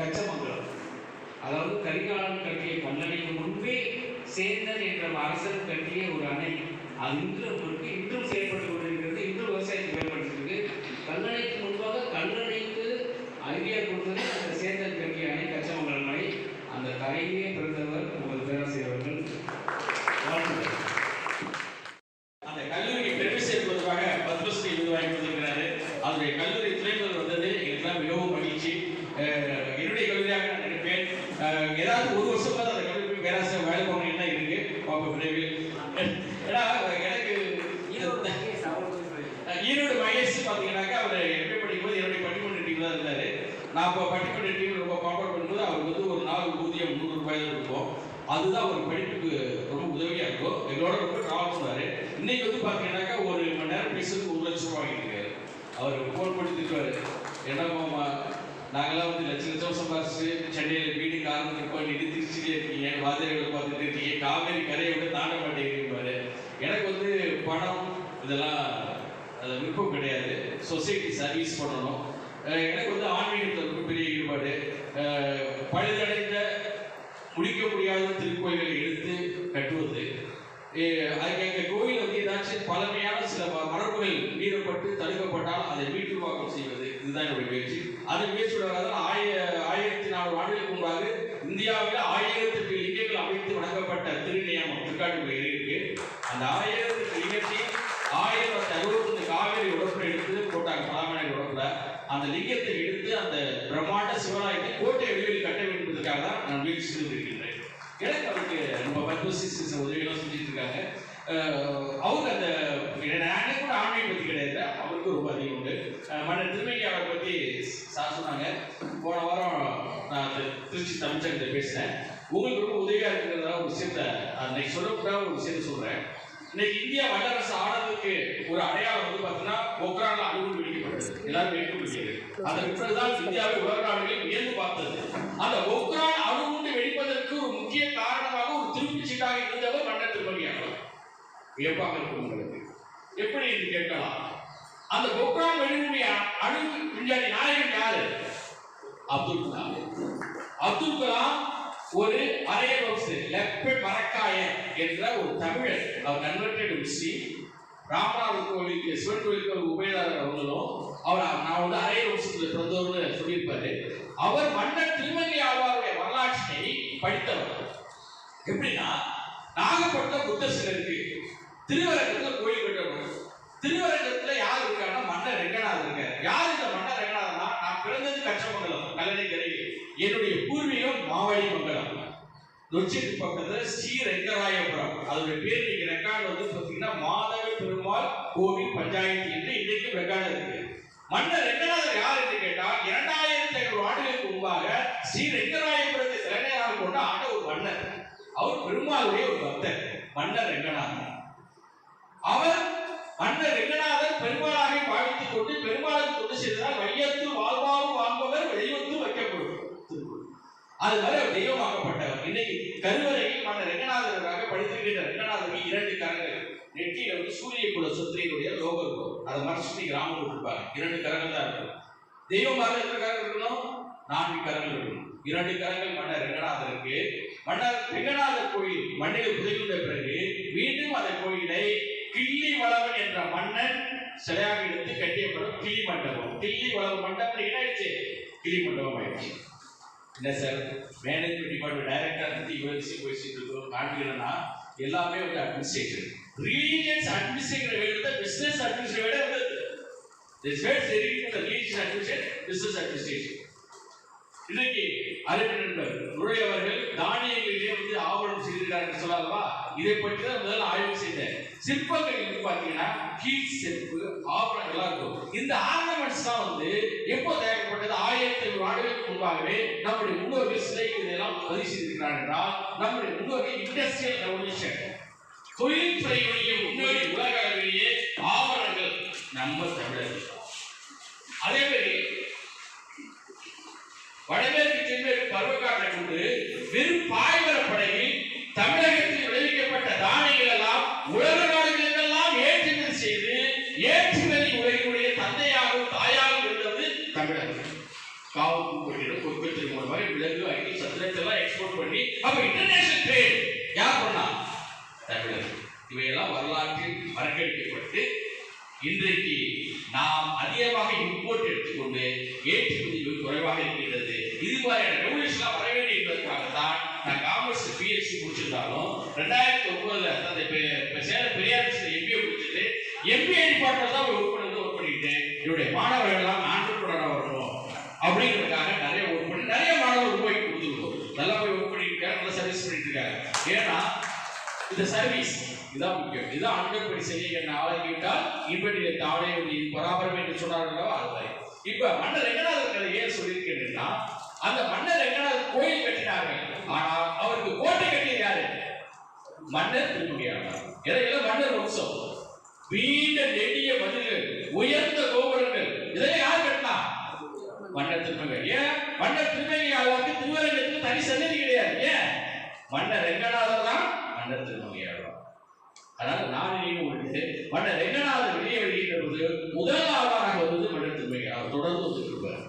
கச்சமங்கலம். அதாவது கரிகாலன் கட்டிய கல்லணைக்கு முன்பே சேந்தன் என்ற அரசன் கட்டிய ஒரு அணை. அது இன்றும் இருக்கு இன்றும் செயல்பட்டு கொண்டிருக்கிறது. இன்றும் விவசாயத்துக்கு பயன்படுத்திருக்கு கல்லணைக்கு முன்பாக கல்லணைக்கு ஐடியா கொடுத்தது அந்த சேந்தன் கட்டிய அணை கச்சமங்கலம் அணை. அந்த கரையிலே பிறந்தவர் உங்கள் பேராசிரியர்கள் வாழ்த்துக்கள் அந்த கல்லூரிக்கு பெருமை சேர்ப்பதற்காக பத்மஸ்ரீ விருது வாங்கி கொடுத்திருக்கிறாரு அதனுடைய கல்லூரி துணைவர் வந்தது எங்களுக்கெல்லாம் மிகவும் மகிழ்ச்சி அஹ் என்னுடைய கல்லூரியாக நான் நினைப்பேன் அஹ் ஏதாவது ஒரு வருஷமா அந்த கல்லூரி போய் பேராசிரியர் வேலை போகணும் என்ன இருக்கு பார்ப்போம் விரைவில் ஏன்னா எனக்கு அஹ் ஈரோடு மகேஷ் பார்த்தீங்கன்னாக்கா அவர் எப்படி படிக்கும்போது என்னுடைய பட்டிமன்ற டீம் தான் இருந்தார் நான் இப்போ பட்டிமன்ற டீம் ரொம்ப காம்பவுண்ட் பண்ணும்போது அவருக்கு வந்து ஒரு நாள் ஊதியம் நூறு ரூபாய் தான் இருக்கும் அதுதான் அவர் படிப்புக்கு ரொம்ப உதவியா இருக்கும் எங்களோட ரொம்ப ட்ராவல் பண்ணுவாரு இன்னைக்கு வந்து பார்த்தீங்கன்னாக்கா ஒரு மணி நேரம் பேசுறதுக்கு ஒரு லட்சம் ரூபாய் வாங்கியிருக்காரு அவர் ஃபோன் பண்ணி ஏன்னா நாங்களாம் வந்து லட்ச லட்சம் சம்பாரிச்சு சென்னையில் வீடு காரணம் பண்ணிட்டு திருச்சியிலே இருக்கீங்க வாதிரைகளை பார்த்துட்டு இருக்கீங்க காவேரி கரையை விட தாண்ட மாட்டேங்கிறீங்க எனக்கு வந்து பணம் இதெல்லாம் அது விருப்பம் கிடையாது. சொசைட்டி சர்வீஸ் பண்ணணும். எனக்கு வந்து ஆன்மீகத்தில் ரொம்ப பெரிய ஈடுபாடு. பழுதடைந்த முடிக்க முடியாத திருக்கோயில்களை எடுத்து கட்டுவது. அதுக்கு எங்கள் கோயில் வந்து ஏதாச்சும் பழமையான சில மரபுகள் மீறப்பட்டு தடுக்கப்பட்டால் அதை மீட்டுருவாக்கம் செய்வது. இதுதான் என்னுடைய முயற்சி. அது முயற்சியோட ஆய ஆயிரத்தி நானூறு ஆண்டுகளுக்கு முன்பாக இந்தியாவில் ஆயிரத்தெட்டு லிங்கங்கள் அமைத்து வழங்கப்பட்ட திருநியமம் திருக்காட்டுப்பள்ளி இருக்கு. அந்த ஆயிரத்தெட்டு லிங்கத்தை ஆயிரத்தி அறுபத்தொன்று காவேரி உடம்புல எடுத்து போட்டாங்க பலாமணி உடம்புல. அந்த லிங்கத்தை எடுத்து அந்த பிரம்மாண்ட சிவராயத்தை கோட்டை வெளியில் கட்ட வேண்டும் என்பதற்காக தான் நான் முயற்சி செய்து இருக்கின்றேன் எனக்கு அவருக்கு நம்ம பத்மஸ்ரீ உதவியெல்லாம் செஞ்சுட்டு இருக்காங்க. அவங்க அந்த எனக்கு கூட ஆன்லைன் பற்றி கிடையாது. அவருக்கு ரொம்ப அதிகம். உண்டு மற்ற மன்னர் அவரை பற்றி சார் சொன்னாங்க. போன வாரம் நான் திருச்சி தமிழ்ச்சங்கத்தை பேசினேன். உங்களுக்கு ரொம்ப உதவியாக இருக்கிறதா ஒரு விஷயத்த அன்னைக்கு சொல்லக்கூடாத ஒரு விஷயத்த சொல்கிறேன் இன்னைக்கு இந்தியா வல்லரசு ஆனதுக்கு ஒரு அடையாளம் வந்து பார்த்தீங்கன்னா பொக்ரான்ல அணுகுண்டு வெடிக்கப்பட்டது எல்லாரும் ஏற்றுக்கொள்கிறது அதற்கு பிறகுதான் இந்தியாவை உலக நாடுகளில் வியந்து பார்த்தது. அந்த பொக்ரான் அணுகுண்டு வெடிப்பதற்கு ஒரு முக்கிய காரணமாக ஒரு திருப்பி சீட்டாக இருந்தவர் மன்னர் திருமணியாளர் வியப்பாக இருக்கும் உங்களுக்கு. எப்படி என்று கேட்கலாம்? அந்த பொக்ரான் வெடிகுடைய அணுகு விஞ்ஞானி நாயகன் யாரு? அப்துல் கலாம். அப்துல் கலாம் ஒரு அரையர் வம்சு லெப்ப மரக்காய என்ற ஒரு தமிழர். அவர் கன்வெர்டட் முஸ்லீம் ராமநாதர் கோவிலுக்கு சிவன் கோவிலுக்கு ஒரு உபயதாரர் அவங்களும். அவர் நான் வந்து அரையர் வம்சத்தில் பிறந்தவர்னு சொல்லியிருப்பாரு. அவர் மன்னர் திருமங்கை ஆழ்வாருடைய வரலாற்றினை படித்தவர். எப்படின்னா நாகப்பட்டினம் புத்த சிலை இருக்கு கோயில் கட்டணும் திருவரங்கத்துல யார் இருக்காங்கன்னா மன்னர் ரெங்கநாதர் இருக்காரு. யார் இந்த மன்னர் ரெங்கநாதர்னா? நான் பிறந்தது கச்சமங்கலம் கல்லணைக்கரை. என்னுடைய பூர்வீகம் மாவழி மங்கலம் நொச்சிக்கு பக்கத்துல ஸ்ரீ ரெங்கராயபுரம். அதோட பேர் நீங்க ரெக்கார்டு வந்து பாத்தீங்கன்னா மாதவ பெருமாள் கோவில் பஞ்சாயத்து என்று இன்றைக்கும் ரெக்கார்டு இருக்கு. மன்னர் ரெங்கநாதர் யார் என்று கேட்டால் இரண்டாயிரத்தி ஐநூறு ஆண்டுகளுக்கு முன்பாக ஸ்ரீ ரெங்கராயபுரத்தை தலைநகராக கொண்ட ஆண்ட ஒரு மன்னர். அவர் பெருமாளுடைய ஒரு பக்தர் மன்னர் ரெங்கநாதர். அவர் மன்னர் ரெங்கநாதர் பெருமாளாக பாவித்துக் கொண்டு பெருமாளுக்கு தொண்டு செய்ததால் வையத்து வாழ்வாவும் வாழ்பவர் வெளியத்தில் வைக்கப்படும் அது மாதிரி அவர் தெய்வமாக்கப்பட்டவர். இன்னைக்கு கருவறையில் மன்னர் ரெங்கநாதராக படித்திருக்கின்ற ரெங்கநாதருக்கு இரண்டு கரங்கள். நெற்றியில வந்து சூரிய குல சுத்திரையுடைய லோகம் இருக்கும். அதை மறைச்சிட்டு கிராமம் கொடுப்பாங்க. இரண்டு கரங்கள் தான் இருக்கும். தெய்வமாக எத்தனை கரங்கள் இருக்கணும்? நான்கு கரங்கள் இருக்கணும். இரண்டு கரங்கள் மன்னர் ரெங்கநாதருக்கு. மன்னர் ரெங்கநாதர் கோயில் மண்ணில் புதையுண்ட பிறகு மீண்டும் அந்த கோயிலை கிள்ளி வளவன் என்ற மன்னன் சிலையாக எடுத்து கட்டியப்படும் கிளி மண்டபம். கிள்ளி வளவன் மண்டபம் என்ன ஆயிடுச்சு கிளி மண்டபம் ஆயிடுச்சு. என்ன சார்? மேனேஜ்மெண்ட் டிபார்ட்மெண்ட் டைரக்டர் பத்தி இவ்வளவு பேசிட்டு இருக்கோம். காண்பிக்கிறேன்னா எல்லாமே வந்து அட்மினிஸ்ட்ரேஷன் ரிலீஜியஸ் அட்மினிஸ்ட்ரேஷன் விட பிசினஸ் அட்மினிஸ்ட்ரேஷன் விட வந்து this words religious religious administration business administration இன்னைக்கு அறிஞர் நண்பர் தானியங்களிலே வந்து ஆவணம் செய்திருக்காருன்னு சொல்லலாமா இதை பற்றி தான் முதல்ல ஆய்வு செய்தேன் சிற்பங்கள் வந்து பார்த்தீங்கன்னா கீழ் செப்பு ஆவணங்கள்லாம் இருக்கும். இந்த ஆர்னமெண்ட்ஸ் தான் வந்து எப்போ தயாரிக்கப்பட்டது? ஆயிரத்தி ஐநூறு ஆண்டுகளுக்கு முன்பாகவே நம்முடைய முன்னோர்கள் சிலைக்கு இதெல்லாம் பதிவு என்றால் நம்முடைய முன்னோர்கள் இண்டஸ்ட்ரியல் ரெவல்யூஷன் தொழில்துறையுடைய முன்னோடி உலக அளவிலேயே ஆவணங்கள் நம்ம தமிழர்கள். அதே மாதிரி வடமேற்கு தென்மேற்கு பருவக்காற்றை கொண்டு வெறும் பாய்மர அப்ப இன்டர்நேஷனல் ட்ரேட் யார் பண்ணா? தமிழர். இவையெல்லாம் வரலாற்றில் மறக்கடிக்கப்பட்டு இன்றைக்கு நாம் அதிகமாக இம்போர்ட் எடுத்துக்கொண்டு ஏற்றுமதி குறைவாக இருக்கின்றது. இது மாதிரியான ரெவல்யூஷன்லாம் வர வேண்டும் என்பதற்காகத்தான் நான் காமர்ஸ் பிஎஸ்சி முடிச்சிருந்தாலும் ரெண்டாயிரத்தி ஒன்பதுல அந்த பெ- பெ- சேலம் பெரியார் எம்பிஏ முடிச்சுட்டு எம்பிஏ டிபார்ட்மெண்ட் தான் ஒர்க் பண்ணி ஒர்க் பண்ணிட்டு என்னுடைய மாணவர்கள் எல்லாம் ஆண்டர்பிரனராக வரணும் அப்படிங்கிறதுக்காக நிறைய ஒர்க் பண்ணி நிறைய மாணவர்கள் போய் கொடுத்துருக்கோம் நல்லா போய் ஒர்க் பண்ணிட்டு இருக்காங்க நல்லா சர்வீஸ் பண்ணிட்டு இருக்காங்க ஏன்னா இந்த சர்வீஸ் இதுதான் முக்கியம். இதுதான் அன்பப்படி செய்ய என்ன ஆளாகிவிட்டால் இப்படி தாவே ஒரு பராபரம் என்று சொன்னார்களோ அதுதான். இப்ப மன்னர் ரெங்கநாதர் கதை ஏன் சொல்லியிருக்கிறேன்னா அந்த மன்னர் ரெங்கநாதர் கோயில் கட்டினார்கள். ஆனால் அவருக்கு கோட்டை கட்டியது யாரு? மன்னர் திருமணியாளர் இதையெல்லாம் மன்னர் உற்சவம் வீண்ட நெடிய மதில்கள் உயர்ந்த கோபுரங்கள் இதெல்லாம் யார் கட்டினா? மன்னர் திருமங்கை ஏன்? மன்னர் திருமங்கை திருவரங்கத்துக்கு தனி சன்னதி கிடையாது. ஏன்? மன்னர் ரெங்கநாதர் தான் மன்னர் திருமங்கை அதனால் நான் நினைவு கொண்டு மன்னர் ரெங்கநாதர் வெளியே வெளியிட்ட போது முதல் ஆழ்வாராக வருவது மன்னர் திருமங்கை அவர் தொடர்ந்து வந்துட்டு இருப்பார்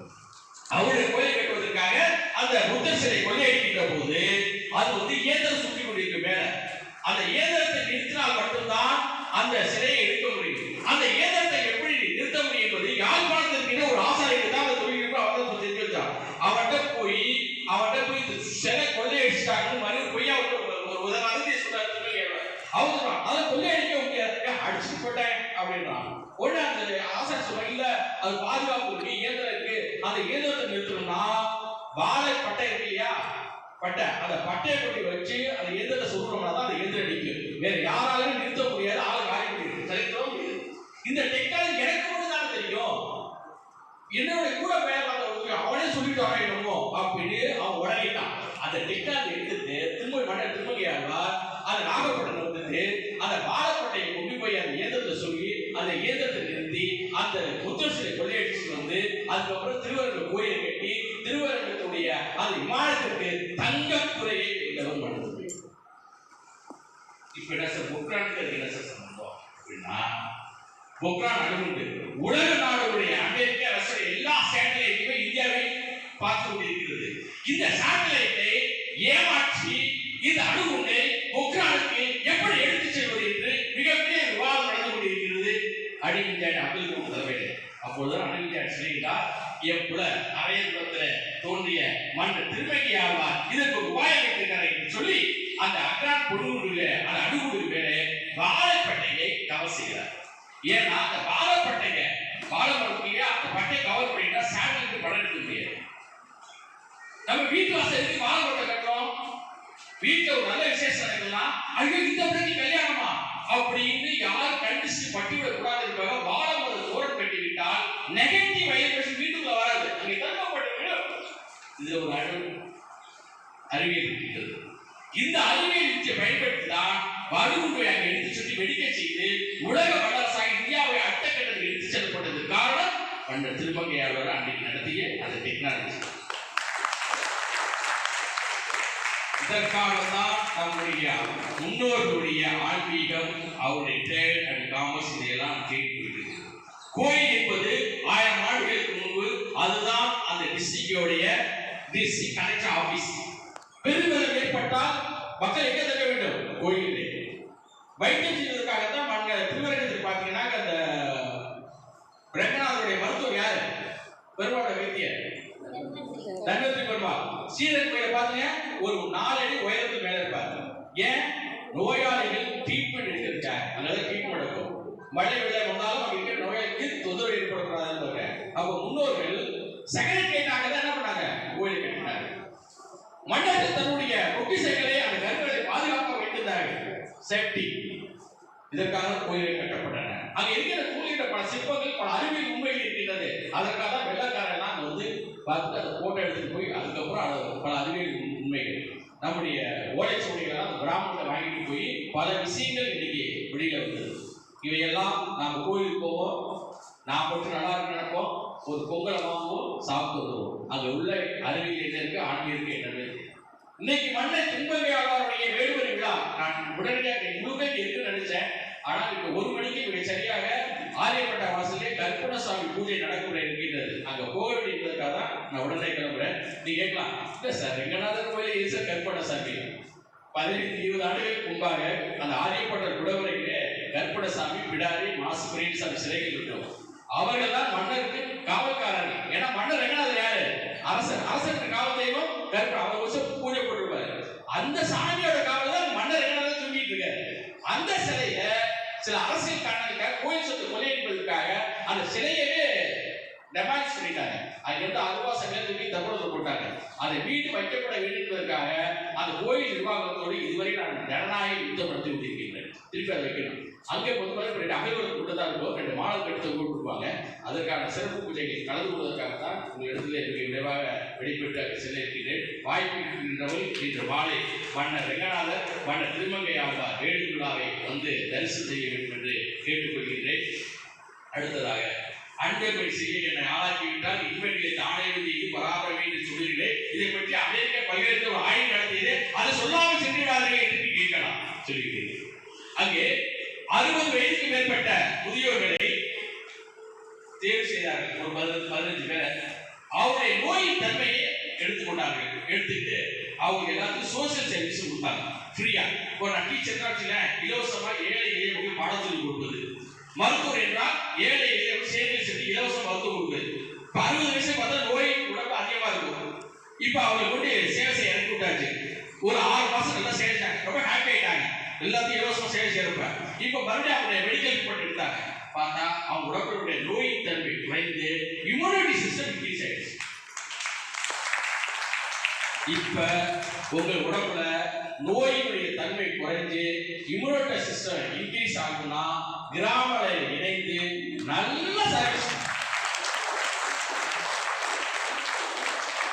அவருடைய கட்டுவதற்காக அந்த புத்தர் சிலை கொள்ளையடிக்கிற போது அது வந்து இயந்திரம் சுற்றி கொண்டிருக்கு மேல அந்த இயந்திரத்தை நிறுத்தினால் மட்டும்தான் அந்த சிலையை எடுக்க முடியும் அந்த இயந்திரத்தை எப்படி நிறுத்த முடியும் என்பது யாழ்ப்பாணத்தில் இருக்கின்ற ஒரு ஆசாரியருக்கு தான் அந்த தொழில் அவர் தான் தெரிஞ்சு வச்சான் அவன்கிட்ட போய் அவன்கிட்ட போய் இந்த சிலை கொள்ளையடிச்சிட்டாங்கன்னு மறு பொய்யா ஒரு ஒரு உதாரணத்தை சொன்னார் திருமலையாளர். அவர் சொல்றான் அதை கொள்ளையடிக்க முடியாது ஏன் அடிச்சு போட்டேன் அப்படின்றான் உடனே ப்ராசஸ் ஆசாரி அது பாதுகாப்பு இருக்கு இயந்திரம் இருக்கு. அந்த இயந்திரத்தை நிறுத்தணும்னா வாழை பட்டை இருக்கு இல்லையா? பட்டை. அந்த பட்டையை கொண்டு வச்சு அந்த இயந்திரத்தை சொல்றோம்னா தான் அந்த இயந்திரம் நிற்கும். வேற யாராலையும் நிறுத்த முடியாது ஆளை காலி முடியாது சரித்திரம் இந்த டெக்னாலஜி எனக்கு மட்டும் தான் தெரியும். என்னோட கூட வேலை பார்த்தவங்க அவனே சொல்லிட்டு வரையணுமோ அப்படின்னு அவன் உடனேட்டான். அந்த டெக்னாலஜி எடுத்துட்டு திரும்ப மன திருமகையாழ்வார் அந்த நாகப்பட்டினம் வந்துட்டு அந்த வாழைப்பட்டையை கொண்டு போய் அந்த இயந்திரத்தை சொல்லி அந்த இயந்திரத்தை நிறுத்தி அந்த கொள்ளையடிச்சுட்டு வந்து அதுக்கப்புறம் திருவரங்க கோயிலை கட்டி திருவரங்கத்துடைய அந்த விமானத்திற்கு தங்கக்குறையை வைக்கவும் பண்ணுது இப்ப என்ன சார் பொக்ரானுக்கு என்ன சார் சம்பந்தம்? அப்படின்னா பொக்ரான் அணுகுண்டு. உலக நாடுகளுடைய அமெரிக்க ரஷ்யா எல்லா சேட்டலைட்டுமே இந்தியாவை பார்த்து கொண்டிருக்கிறது. இந்த சேட்டலைட்டை ஏமாற்றி இந்த அணுகுண்டை பொக்ரானுக்கு எப்படி எடுத்து செல்வது என்று மிகப்பெரிய விவாதம் நடந்து கொண்டிருக்கிறது அடிவிஞ்சாடி அப்துல் கலாம் தலைமையில் அப்பொழுதுதான் அடிவிஞ்சாடி சொல்லுகிறார் என் புல அரையபுரத்துல தோன்றிய மன்ற திருமங்கி ஆழ்வார் இதற்கு உபாயம் வைத்திருக்கிறார் என்று சொல்லி அந்த அக்ரான் பொடுகுடுல அந்த அணுகுடு மேலே வாழைப்பட்டையை கவர் செய்கிறார். ஏன்னா அந்த வாழைப்பட்டைங்க வாழைப்பட்டைங்க அந்த பட்டை கவர் பண்ணிட்டா சேட்டலைட் படம் எடுக்க முடியாது. நம்ம வீட்டு வாசலுக்கு வாழைப்பட்டை கட்டுறோம்? வீட்டுல ஒரு நல்ல விசேஷம் நடக்குதுன்னா ஐயோ இந்த பிள்ளைக்கு கல்யாணமா? அப்படின்னு யார் கண்டிச்சு பட்டிவிட கூடாது என்பதாக வாழை மரம் தோரம் கட்டி விட்டால் நெகட்டிவ் வைப்ரேஷன் வீட்டுக்குள்ள வராது. அங்கே தடுக்கப்பட்ட விடும் இது ஒரு அழகு அறிவியல் இருக்கிறது. இந்த அறிவியல் யுக்தியை பயன்படுத்தி தான் வலுகுண்டை அங்கே எடுத்து சுற்றி வெடிக்க செய்து உலக வல்லரசாக இந்தியாவை அட்டக்கட்டத்தில் எடுத்து செல்லப்பட்டது காரணம் பண்ட திருமங்கையாளர் அன்றைக்கு நடத்திய அந்த டெக்னாலஜி இதற்காகத்தான் நம்முடைய முன்னோர்களுடைய ஆன்மீகம் அவருடைய ட்ரேட் அண்ட் காமர்ஸ் இதையெல்லாம் கேட்டு கோயில் என்பது ஆயிரம் ஆண்டுகளுக்கு முன்பு அதுதான் அந்த டிஸ்ட்ரிக்டோடைய டிஸ்ட்ரிக்ட் கலெக்டர் ஆபீஸ். பெருமிதம் ஏற்பட்டால் மக்கள் எங்க தங்க வேண்டும்? கோயிலே வைத்தியம் செய்வதற்காகத்தான் மன்ன திருவரங்கத்தில் பார்த்தீங்கன்னா அந்த ரங்கநாதருடைய மருத்துவம் யாரு? பெருமாளோட வைத்தியர். தன்வந்திரி பெருமா சீரன் கோயில பாத்தீங்க ஒரு நாலடி உயரத்துக்கு மேல இருப்பாரு. ஏன்? நோயாளிகள் ட்ரீட்மெண்ட் எடுக்கிறதுக்காக. அங்கதான் ட்ரீட்மெண்ட் எடுக்கும். மழை வெள்ளம் வந்தாலும் அங்க இருக்கிற நோயாளிக்கு தொந்தரவு அவங்க முன்னோர்கள் செக்ரட்டரியேட்டாக தான் என்ன பண்ணாங்க? கோயில் கட்டினாங்க. மன்னர்கள் தன்னுடைய பொக்கிசைகளை அந்த கருங்களை பாதுகாக்க வைத்திருந்தார்கள் சேஃப்டி. இதற்காக கோயிலை கட்டப்பட்டன. அங்க இருக்கிற கூலியிட்ட பல சிற்பங்கள் பல அறிவியல் உண்மையில் இருக்கின்றது. அதற்காக தான் வெள்ளக்காரன் வந்து பார்த்து அதை போட்டோ எடுத்துட்டு போய் அதுக்கப்புறம் அது பல அறிவியல் உண்மைகள். நம்முடைய ஓலைச்சுவடிகளை அந்த கிராமத்தில் வாங்கிட்டு போய் பல விஷயங்கள் இன்னைக்கு வெளியில வந்தது. இவையெல்லாம் நாங்கள் கோயிலுக்கு போவோம். நான் மட்டும் நல்லா இருக்கு நினைப்போம் ஒரு பொங்கலை வாங்குவோம் சாப்பிட்டு வருவோம். அது உள்ள அறிவியல் என்ன இருக்கு ஆன்மீகம் இருக்கு என்னன்னு இன்னைக்கு மண்ணை துன்பவியாளருடைய வேடுவரி விழா. நான் உடனடியாக முழுமை இங்க நினைச்சேன். ஆனால் இப்ப ஒரு மணிக்கு மிக சரியாக ஆரியப்பட்ட வாசலே கற்பனசாமி பூஜை நடக்கிறேன் இருக்கின்றது அங்க போக வேண்டியதுக்காக தான் நான் உடனே கிளம்புறேன். நீ கேட்கலாம். இல்ல சார் ரெங்கநாதர் கோயில் இஸ் கற்பனசாமி பதினைந்து இருபது ஆண்டுகளுக்கு முன்பாக அந்த ஆரியப்பட்டர் குடவரையிலே கற்பனசாமி பிடாரி மாசு சாமி சிலைகள் இருக்கும் அவர்கள் தான் மன்னருக்கு காவல்காரர்கள். ஏன்னா மன்னர் ரங்கநாதர் யாரு? அரசர் அரசருக்கு காவல் தெய்வம் கருப்பு. அவர் வச்சு பூஜை போட்டுருப்பாரு. அந்த சாமியோட காவல் தான் மன்னர் ரங்கநாதர் தூங்கிட்டு இருக்காரு. அந்த சிலைய சில அரசியல் காரணங்களுக்காக கோயில் சொத்து கொள்ளையடிப்பதற்காக அந்த சிலையவே டெமாலிஷ் பண்ணிட்டாங்க. அங்கிருந்து அருவா சங்கம் தூக்கி தமிழர்கள் போட்டாங்க. அதை வீடு வைக்கப்பட வேண்டும் என்பதற்காக அந்த கோயில் நிர்வாகத்தோடு இதுவரை நான் ஜனநாயக யுத்தம் நடத்தி திருப்பி அதை வைக்கணும். அங்கே பொதுவாக ரெண்டு அகைவர்கள் கூட்டம் தான் இருக்கும் ரெண்டு மாடல் கட்டத்தை கொடுப்பாங்க அதற்கான சிறப்பு பூஜைகள் கலந்து கொள்வதற்காகத்தான் உங்கள் இடத்துல மிக விரைவாக வெளிப்பட்டு செல்ல இருக்கிறேன் வாய்ப்பு இருக்கின்றவள் இன்று மாலை மன்னர் ரெங்கநாதர் மன்னர் திருமங்கை ஆழ்வார் வேடுவிழாவை வந்து தரிசனம் செய்ய வேண்டும் என்று கேட்டுக்கொள்கின்றேன். அடுத்ததாக அன்பை செய்ய என்னை ஆளாக்கிவிட்டால் இன்வெளியை தானே வந்து இது என்று சொல்கிறேன் இதை பற்றி அமெரிக்க பல்வேறு ஒரு ஆய்வு நடத்தியது. அதை சொல்லாமல் சென்று என்று கேட்கலாம். சொல்லுகிறேன் அங்கே அறுபது வயதுக்கு மேற்பட்ட முதியோர்களை தேர்வு செய்தார்கள். ஒரு பதினஞ்சு பதினஞ்சு அவருடைய நோயின் தன்மையை எடுத்துக்கொண்டார்கள் எடுத்துக்கிட்டு அவங்க எல்லாத்துக்கும் சோசியல் சர்வீஸ் கொடுத்தாங்க. ஃப்ரீயா இப்போ நான் டீச்சர் தான் வச்சுக்கேன் இலவசமா ஏழை எளிய மக்கள் பாடம் சொல்லி கொடுப்பது. மருத்துவர் என்றால் ஏழை எளிய சேர்ந்து செஞ்சு இலவச மருத்துவம் கொடுப்பது. இப்போ அறுபது வயசு பார்த்தா நோய் உடம்பு அதிகமா இருக்கும். இப்போ அவங்களை கொண்டு சேவை செய்ய இறக்கி விட்டாச்சு. ஒரு ஆறு மாசம் நல்லா சேவை ரொம்ப ஹாப்பி ஆயிட்டாங்க. எல்லாத்தையும் எவ்வளோ சேவை செய்யறப்ப இப்போ மறுபடியும் அவங்களுடைய மெடிக்கல் போட்டு எடுத்தாங்க. பார்த்தா அவங்க உடம்புடைய நோய் தன்மை குறைந்து இம்யூனிட்டி சிஸ்டம் இன்க்ரீஸ் ஆயிடுச்சு. இப்ப உங்கள் உடம்புல நோயினுடைய தன்மை குறைஞ்சு இம்யூனிட்டி சிஸ்டம் இன்க்ரீஸ் ஆகும்னா கிராமல இணைந்து நல்ல சர்வீஸ்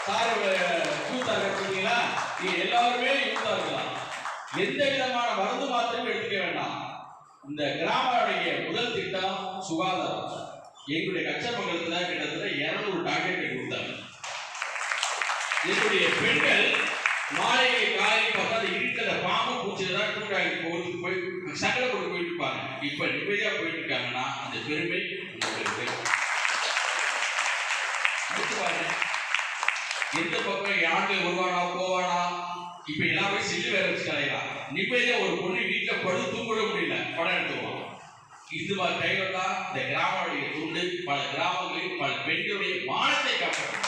சார் தூத்தாக இருக்கீங்களா நீங்க எல்லாருமே யூத்தா இருக்கலாம். எந்த விதமான மருந்து மாத்திரையும் எடுத்துக்க வேண்டாம். இந்த கிராமடைய முதல் திட்டம் சுகாதாரம். எங்களுடைய கச்சமங்கலத்துல கிட்டத்தட்ட இருநூறு டாக்டர் கொடுத்தாங்க. என்னுடைய பெண்கள் மாலையை காலையில் பார்த்தா அது இருக்கிற பாம்பு பூச்சியில தான் கூட்டாளி போட்டு போய் சகல கொண்டு போயிட்டு இருப்பாங்க. இப்ப நிம்மதியா போயிட்டு இருக்காங்கன்னா அந்த பெருமை உங்களுக்கு எந்த பக்கம் யாருங்க வருவானா போவானா? இப்ப எல்லாமே செல்லு வேற வச்சு நீ நிம்மதியா ஒரு பொண்ணு வீட்டுல படுத்து தூங்க முடியல. படம் எடுத்துவோம் இது மாதிரி டைம்ல தான் இந்த கிராமடைய துண்டு பல கிராமங்களில் பல பெண்களுடைய மானத்தை காப்பாற்றும்.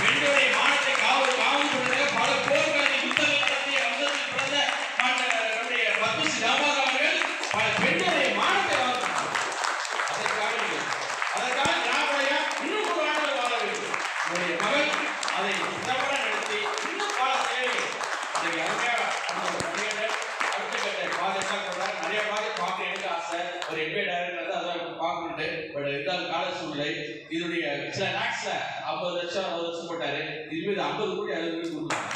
பெண்களுடைய மானத்தை காவல் காவல் பண்ணுறது பல போர்களை யுத்தங்கள் நடத்திய வந்தத்தில் பிறந்த மாண்ட- நம்முடைய பத்மஸ்ரீ ராமராவ் அவர்கள் பல பெண்களுடைய மானத்தை காப்பாற்றும் அதற்காக நீங்கள் அதற்காக கிராமடைய இன்னும் ஒரு ஆண்டுகள் வாழ வேண்டும் உங்களுடைய மகள் அதை திட்டமிட நடத்தி இன்னும் பல சேவைகள் அதை அருமையாக நம்ம பணியாளர் அடுத்த கட்ட பாதையாக சொல்றாரு நிறைய பாதை பார்க்க எனக்கு ஆசை ஒரு எம்பே டைரக்டர் அதான் பார்க்கணுட்டு பட் இருந்தாலும் கால சூழ்நிலை இதனுடைய சில லேக்ஸ்ல ஐம்பது லட்சம் அறுபது லட்சம் போட்டாரு இதுமாதிரி ஐம்பது கோடி அறுபது கோடி கொடுத்தாங்க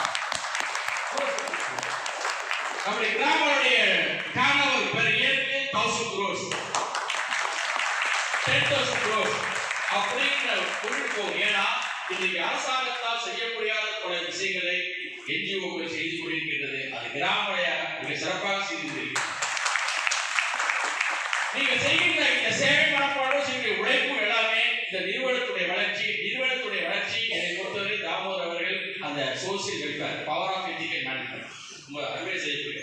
நம்முடைய கிராமங்களுடைய பெர் இயருக்கு thousand crores ten thousand crores அப்படிங்கிற கொண்டு ஏன்னா இன்னைக்கு அரசாங்கத்தால் செய்ய முடியாத பல விஷயங்களை என்ஜிஓக்கள் செய்து கொண்டிருக்கின்றது. அது கிராமடைய மிக சிறப்பாக செய்து நீங்க செய்கின்ற இந்த சேவை மனப்பாடும் செய்கிற உழைப்பு எல்லாமே இந்த நிறுவனத்துடைய வளர்ச்சி நிறுவனத்துடைய வளர்ச்சி என்னை பொறுத்தவரை தாமோதர் அவர்கள் அந்த social welfare power of educate management ரொம்ப அறுவடை செய்யக்கூடிய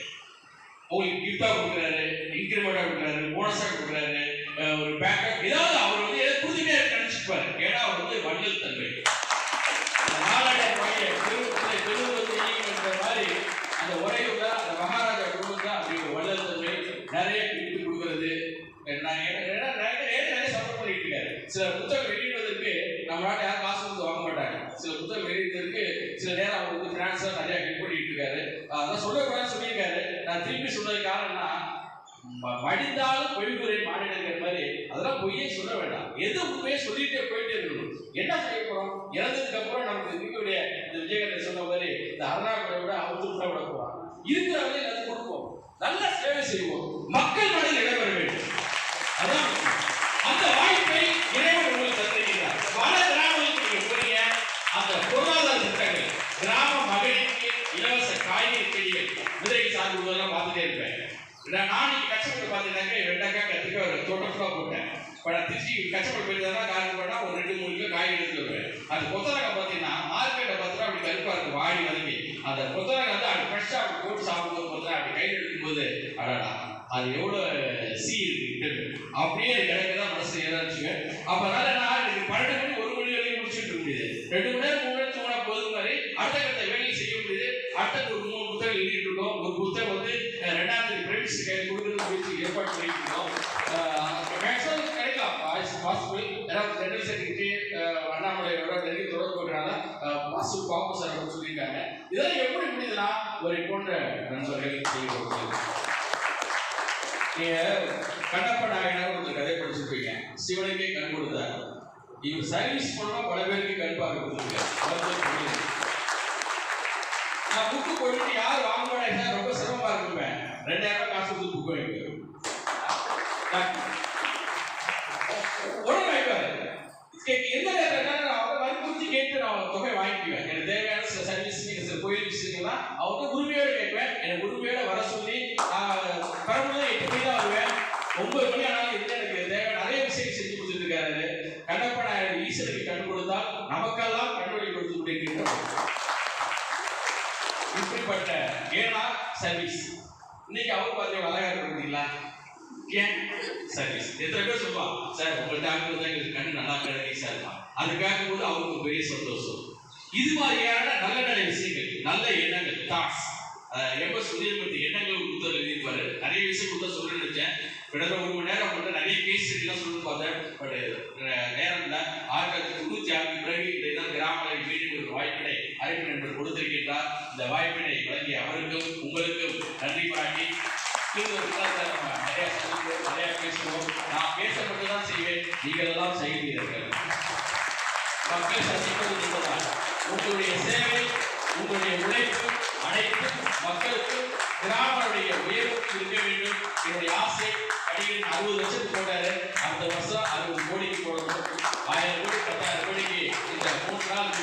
அவங்களுக்கு கிஃப்டா கொடுக்குறாரு இன்கிரிமெண்டா கொடுக்குறாரு போனஸா கொடுக்குறாரு ஒரு பேக்கப் ஏதாவது அவர் வந்து எதை கொடுத்துட்டே இருக்க நினைச்சிருப்பாரு ஏன்னா அவர் வந்து வள்ளல் தன்மை. அந்த நாலாயிரம் ரூபாயை பெருவத்தை பெருவத்தையும் என்ற மாதிரி அந்த உரையுள்ள அந்த மகாராஜா குடும்பத்தை அப்படி ஒரு வள்ளல் தன்மை நிறைய விட்டு கொடுக்கிறது நான் என்ன- என்ன- நிறைய நிறைய நிறைய சப்போர்ட் பண்ணிட்டு இருக்காரு சில புத்தகம் வெளியிடுவதற்கு நம்ம நாட்டில் யாரும் காசு கொடுத்து வாங்க மாட்டாங்க சில புத்தகம் வெளியிடுவதற்கு சில நேரம் அவர் வந்து பிரான்ஸ்ல நிறைய ஹெல்ப் பண்ணிட்டு இருக்காரு அதான் சொல்லக்கூடாதுன்னு சொல்லியிருக்காரு நான் திருப்பி சொன்னது காரணம்னா ம- மடிந்தாலும் பொய்குறை மாநிலங்கிற மாதிரி அதெல்லாம் பொய்யே சொல்ல வேண்டாம் எது உண்மையே சொல்லிட்டே போயிட்டே இருக்கணும் என்ன செய்ய போறோம்? இறந்ததுக்கு அப்புறம் நமக்கு இருக்கக்கூடிய இந்த விஜயகண்டன் சொன்ன மாதிரி இந்த அருணாக்குறை விட அவர் விட விட போறான் இருக்கிறவங்க எல்லாத்தையும் கொடுப்போம். நல்ல சேவை செய்வோம் மக்கள் மனதில் இடம்பெற வேண்டும் அதான் முக்கியம். அந்த வாய்ப்பை இறைவன் உங்களுக்கு தந்திருக்கிறார் பல கிராமங்களுக்கு நீங்க போறீங்க அந்த பொருளாதார திட்டங்கள் கிராம மகளிருக்கு இலவச காய்கறி செடிகள் விதை சாகுவதெல்லாம் பார்த்துட்டே இருப்பேன் நான் நான் இன்னைக்கு கஷ்டப்பட்டு பார்த்தீங்கன்னாக்கா வெண்டைக்காய் கத்திரிக்காய் ஒரு தோட்டத்துக்காக போட்டேன் இப்போ நான் திருச்சி கஷ்டப்பட்டு போயிருந்தா காரணம் பண்ணா ஒரு ரெண்டு மூணு கிலோ காய் எடுத்து வருவேன் அந்த கொத்தரங்காய் பார்த்தீங்கன்னா மார்க்கெட்டை பார்த்தா அப்படி கருப்பா இருக்கு வாடி வதங்கி அந்த கொத்தரங்காய் வந்து அப்படி ஃப்ரெஷ்ஷாக அப்படி போட்டு சாப்பிடும்போது பார்த்தீங்கன்னா அப்படி கையில் எடுக்கும்போது அடடா அது எவ்வளோ சி இருக்கு அப்படியே எனக்கு எனக்கு தான் மனசு ஏதாச்சுங்க அப்பனால நான் எனக்கு பன்னெண்டு மணி ஒரு மணி வரைக்கும் முடிச்சுட்டு இருக்க முடியுது ரெண்டு மணி நேரம் மூணு நேரம் தூங்கினா போதும் மாதிரி அடுத்த கட்ட வேலையை செய்ய முடியுது அடுத்த ஒரு மூணு புத்தகம் எழுதிட்டு இருக்கோம் ஒரு புத்தகம் வந்து அஹ், ரெண்டாம் தேதி பிரைவேட் கையில் கொடுக்குறது முயற்சி ஏற்பாடு பண்ணிட்டு இருக்கோம் மேக்ஸிமம் கிடைக்கலாம் பாசிபிள் ஏன்னா ஜெனரல் செக்ரட்டரி அண்ணாமலையோட நெருங்கி தொடர்பு கொண்டால மாசு பாம்பு சார் அப்படின்னு சொல்லியிருக்காங்க இதெல்லாம் எப்படி ஒரு போன்ற நண்பர்கள் செய்ய நீங்க கண்ணப்ப நாயனார் ஒரு கதை படிச்சிருப்பீங்க. சிவனுக்கே கண் கொடுத்தார். இவர் சர்வீஸ் பண்ணா பல பேருக்கு கண் பார்க்க கொடுத்துருக்காரு நான் புக்கு போயிட்டு யார் வாங்குவாங்க ரொம்ப சிரமமா இருக்குமே. ரெண்டாயிரம் ரூபாய் காசு கொடுத்து புக் வாங்கிக்கிறேன் உடனே வாங்கிப்பாரு நேரம் எந்த நேரத்தில் நான் அவரை நான் அவங்க தொகை வாங்கிக்குவேன் எனக்கு தேவையான சில சர்வீஸ் சில கோயில் விஷயங்கள்லாம் அவங்க உரிமையோடு கேட்பேன். எனக்கு உரிமையோட வர சொல்லி நான் பரம்பரை எட்டு மணி தான் வருவேன் ஒன்பது மணி ஆனாலும் இல்லை எனக்கு தேவை. நிறைய விஷயம் செஞ்சு கொடுத்துட்டு இருக்காரு கண்ணப்ப நாயர் ஈஸ்வருக்கு கொடுத்தால் நமக்கெல்லாம் கண்டுபிடி கொடுத்து கொண்டிருக்கின்றோம் இப்படிப்பட்ட ஏனா சர்வீஸ் இன்னைக்கு அவர் பார்த்தீங்க அழகா பார்த்தீங்களா ஏன் சர்வீஸ் எத்தனை பேர் சொல்லுவான் சார் உங்கள்கிட்ட ஆகும்போது தான் எங்களுக்கு கண்ணு நல்லா கிடைக்கும் சார் அதுக்காக போது அவருக்கு பெரிய சந்தோஷம். இது மாதிரியான நல்ல நல்ல விஷயங்கள் நல்ல எண்ணங்கள் தாட்ஸ் எம்எஸ் சுதீர்பத்தி எண்ணங்கள் புத்தகம் எழுதியிருப்பாரு. நிறைய விஷயம் புத்தகம் சொல்றேன்னு நினைச்சேன். கிட்டத்தட்ட ஒரு மணி நேரம் மட்டும் நிறைய கேஸ் சொல்லி பார்த்தேன். பட் நேரம் இல்லை. ஆயிரத்தி தொள்ளாயிரத்தி தொண்ணூத்தி ஆறு பிறகு இந்த கிராமங்களை மீண்டும் ஒரு வாய்ப்பினை அறிவு நண்பர் கொடுத்திருக்கின்றார். இந்த வாய்ப்பினை வழங்கிய அவருக்கும் உங்களுக்கும் நன்றி பாராட்டி நம்ம நிறைய சந்திப்போம் நிறைய பேசுவோம். நான் பேச மட்டும் தான் செய்வேன். நீங்கள் எல்லாம் செய்கிறீர்கள் மக்கள் சந்திப்பது நீங்கள்தான் உங்களுடைய சேவை உங்களுடைய உழைப்பு அனைத்து மக்களுக்கு கிராமனுடைய உயர்வுக்கு இருக்க வேண்டும். என்னுடைய ஆசை அடியில் அறுபது லட்சத்துக்கு போட்டாரு. அந்த வருஷம் அறுபது கோடிக்கு போடணும். ஆயிரம் கோடி பத்தாயிரம் கோடிக்கு இந்த மூன்று நாள்